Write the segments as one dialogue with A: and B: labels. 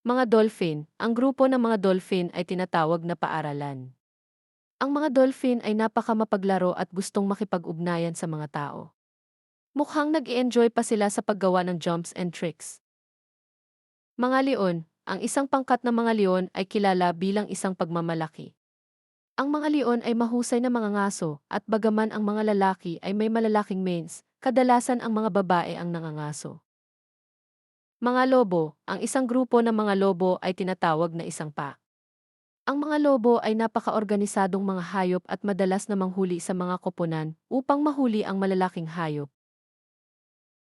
A: Mga dolphin, ang grupo ng mga dolphin ay tinatawag na paaralan. Ang mga dolphin ay napakamapaglaro at gustong makipag-ugnayan sa mga tao. Mukhang nag-i-enjoy pa sila sa paggawa ng jumps and tricks. Mga leon, ang isang pangkat ng mga leon ay kilala bilang isang pagmamalaki. Ang mga leon ay mahusay na mga ngaso at bagaman ang mga lalaki ay may malalaking manes, kadalasan ang mga babae ang nangangaso. Mga lobo, ang isang grupo ng mga lobo ay tinatawag na isang pack. Ang mga lobo ay napaka-organisadong mga hayop at madalas na manghuli sa mga koponan upang mahuli ang malalaking hayop.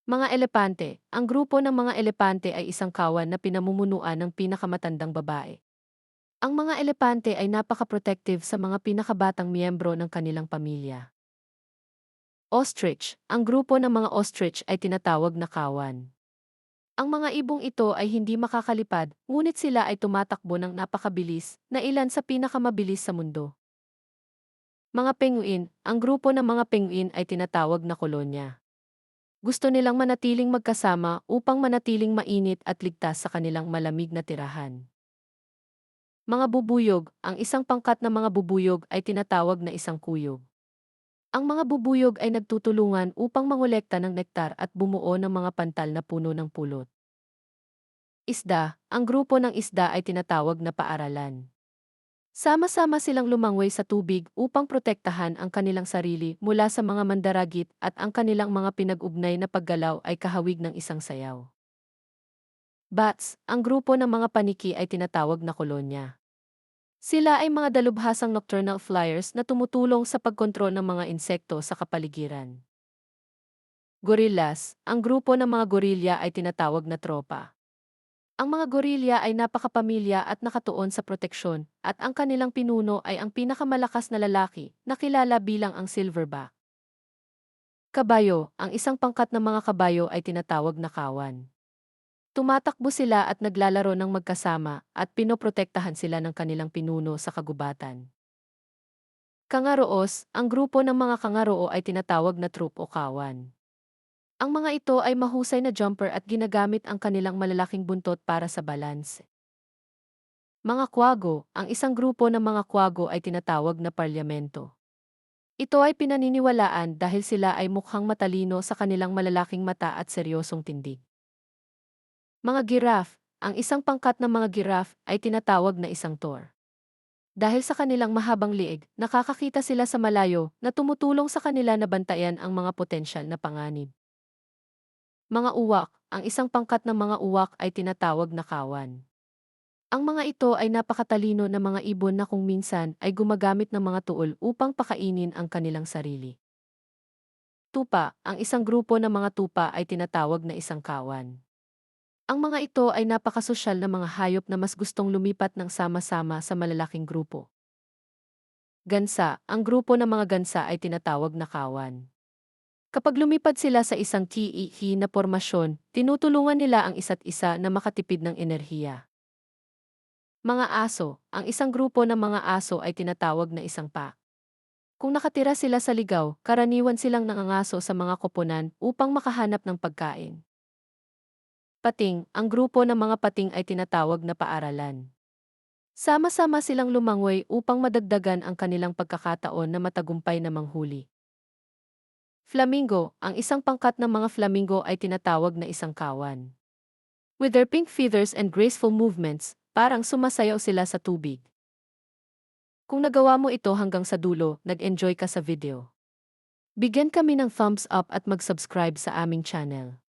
A: Mga elepante, ang grupo ng mga elepante ay isang kawan na pinamumunuan ng pinakamatandang babae. Ang mga elepante ay napaka-protective sa mga pinakabatang miyembro ng kanilang pamilya. Ostrich, ang grupo ng mga ostrich ay tinatawag na kawan. Ang mga ibong ito ay hindi makakalipad, ngunit sila ay tumatakbo ng napakabilis na ilan sa pinakamabilis sa mundo. Mga penguin, ang grupo ng mga penguin ay tinatawag na kolonya. Gusto nilang manatiling magkasama upang manatiling mainit at ligtas sa kanilang malamig na tirahan. Mga bubuyog, ang isang pangkat ng mga bubuyog ay tinatawag na isang kuyog. Ang mga bubuyog ay nagtutulungan upang mangolekta ng nektar at bumuo ng mga pantal na puno ng pulot. Isda, ang grupo ng isda ay tinatawag na paaralan. Sama-sama silang lumangway sa tubig upang protektahan ang kanilang sarili mula sa mga mandaragit at ang kanilang mga pinag-ugnay na paggalaw ay kahawig ng isang sayaw. Bats, ang grupo ng mga paniki ay tinatawag na kolonya. Sila ay mga dalubhasang nocturnal flyers na tumutulong sa pagkontrol ng mga insekto sa kapaligiran. Gorillas, ang grupo ng mga gorilya ay tinatawag na tropa. Ang mga gorilya ay napakapamilya at nakatuon sa proteksyon, at ang kanilang pinuno ay ang pinakamalakas na lalaki na kilala bilang ang silverback. Kabayo, ang isang pangkat ng mga kabayo ay tinatawag na kawan. Tumatakbo sila at naglalaro ng magkasama at pinoprotektahan sila ng kanilang pinuno sa kagubatan. Kangaroos, ang grupo ng mga kangaroo ay tinatawag na troop o kawan. Ang mga ito ay mahusay na jumper at ginagamit ang kanilang malalaking buntot para sa balance. Mga kwago, ang isang grupo ng mga kwago ay tinatawag na parlamento. Ito ay pinaniniwalaan dahil sila ay mukhang matalino sa kanilang malalaking mata at seryosong tindig. Mga giraffe, ang isang pangkat ng mga giraffe ay tinatawag na isang tor. Dahil sa kanilang mahabang liig, nakakakita sila sa malayo na tumutulong sa kanila na bantayan ang mga potensyal na panganib. Mga uwak, ang isang pangkat ng mga uwak ay tinatawag na kawan. Ang mga ito ay napakatalino na mga ibon na kung minsan ay gumagamit ng mga tuol upang pakainin ang kanilang sarili. Tupa, ang isang grupo ng mga tupa ay tinatawag na isang kawan. Ang mga ito ay napakasosyal na mga hayop na mas gustong lumipat ng sama-sama sa malalaking grupo. Gansa, ang grupo ng mga gansa ay tinatawag na kawan. Kapag lumipad sila sa isang TEH na pormasyon, tinutulungan nila ang isa't isa na makatipid ng enerhiya. Mga aso, ang isang grupo ng mga aso ay tinatawag na isang pack. Kung nakatira sila sa ligaw, karaniwan silang nangangaso sa mga koponan upang makahanap ng pagkain. Pating, ang grupo ng mga pating ay tinatawag na paaralan. Sama-sama silang lumangoy upang madagdagan ang kanilang pagkakataon na matagumpay na manghuli. Flamingo, ang isang pangkat ng mga flamingo ay tinatawag na isang kawan. With their pink feathers and graceful movements, parang sumasayaw sila sa tubig. Kung nagawa mo ito hanggang sa dulo, nag-enjoy ka sa video. Bigyan kami ng thumbs up at mag-subscribe sa aming channel.